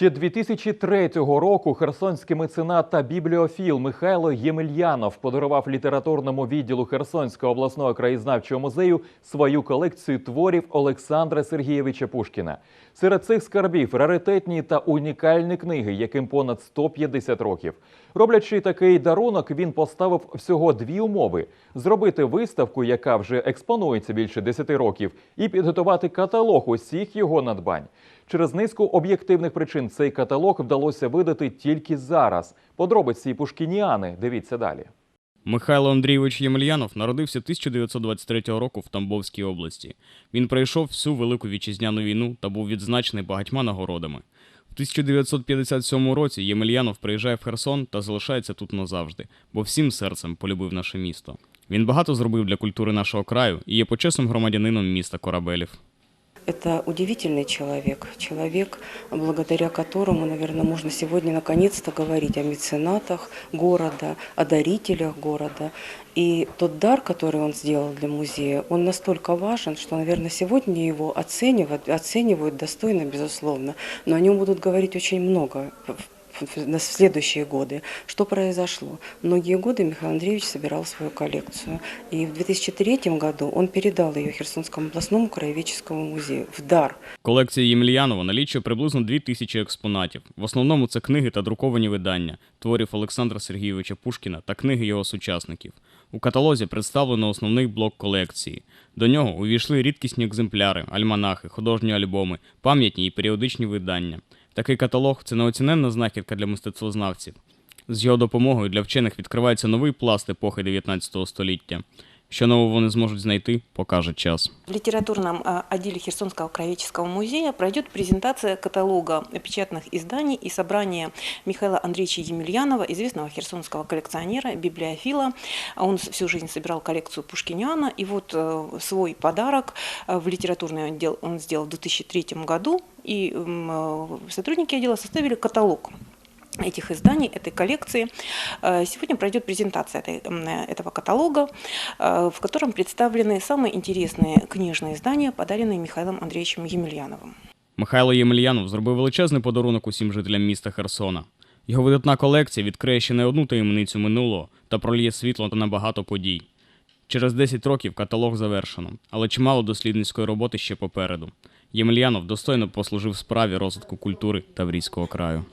Ще 2003 року херсонський меценат та бібліофіл Михайло Ємельянов подарував літературному відділу Херсонського обласного краєзнавчого музею свою колекцію творів Олександра Сергійовича Пушкіна. Серед цих скарбів раритетні та унікальні книги, яким понад 150 років. Роблячи такий дарунок, він поставив всього дві умови: зробити виставку, яка вже експонується більше 10 років, і підготувати каталог усіх його надбань. Через низку об'єктивних причин цей каталог вдалося видати тільки зараз. Подробиці Пушкініани. Дивіться далі. Михайло Андрійович Ємельянов народився 1923 року в Тамбовській області. Він пройшов всю Велику Вітчизняну війну та був відзначений багатьма нагородами. В 1957 році Ємельянов приїжджає в Херсон та залишається тут назавжди, бо всім серцем полюбив наше місто. Він багато зробив для культури нашого краю і є почесним громадянином міста Корабелів. Это удивительный человек, человек, благодаря которому, наверное, можно сегодня наконец-то говорить о меценатах города, о дарителях города. И тот дар, который он сделал для музея, он настолько важен, что, наверное, сегодня его оценивают, оценивают достойно, безусловно, но о нем будут говорить очень много в- в- на следующие годы. Что произошло? Многие годы Михаил Андреевич собирал свою коллекцию. И в 2003 году он передал ее Херсонскому областному краеведческому музею в дар. Колекція Ємельянова налічує приблизно 2000 експонатів. В основному це книги та друковані видання, творів Олександра Сергійовича Пушкіна та книги його сучасників. У каталозі представлено основний блок колекції. До нього увійшли рідкісні екземпляри, альманахи, художні альбоми, пам'ятні і періодичні видання. Такий каталог це неоціненна знахідка для мистецтвознавців. З його допомогою для вчених відкривається новий пласт епохи 19 століття. Що нового вони зможуть знайти, покаже час. В литературном а, отделе Херсонского краеведческого музея пройдет презентация каталога печатных изданий и собрания Михаила Андреевича Емельянова, известного херсонского коллекционера, библиофила. Он всю жизнь собирал коллекцию Пушкиняна, и вот э, свой подарок э, в литературный отдел он сделал в 2003 году, и э, сотрудники отдела составили каталог этих изданий, этой коллекции. Э, Сегодня пройдет презентация этой, м, этого каталога, э, в котором представлены самые интересные книжные издания, подаренные Михаилом Андреевичем Емельяновым. Михайло Ємельянов зробив величезний подарунок усім жителям міста Херсона. Його видатна колекція відкриє ще не одну таємницю минулого та проліє світло на багато подій. Через 10 років каталог завершено, але чимало дослідницької роботи ще попереду. Ємельянов достойно послужив справі розвитку культури Таврійського краю.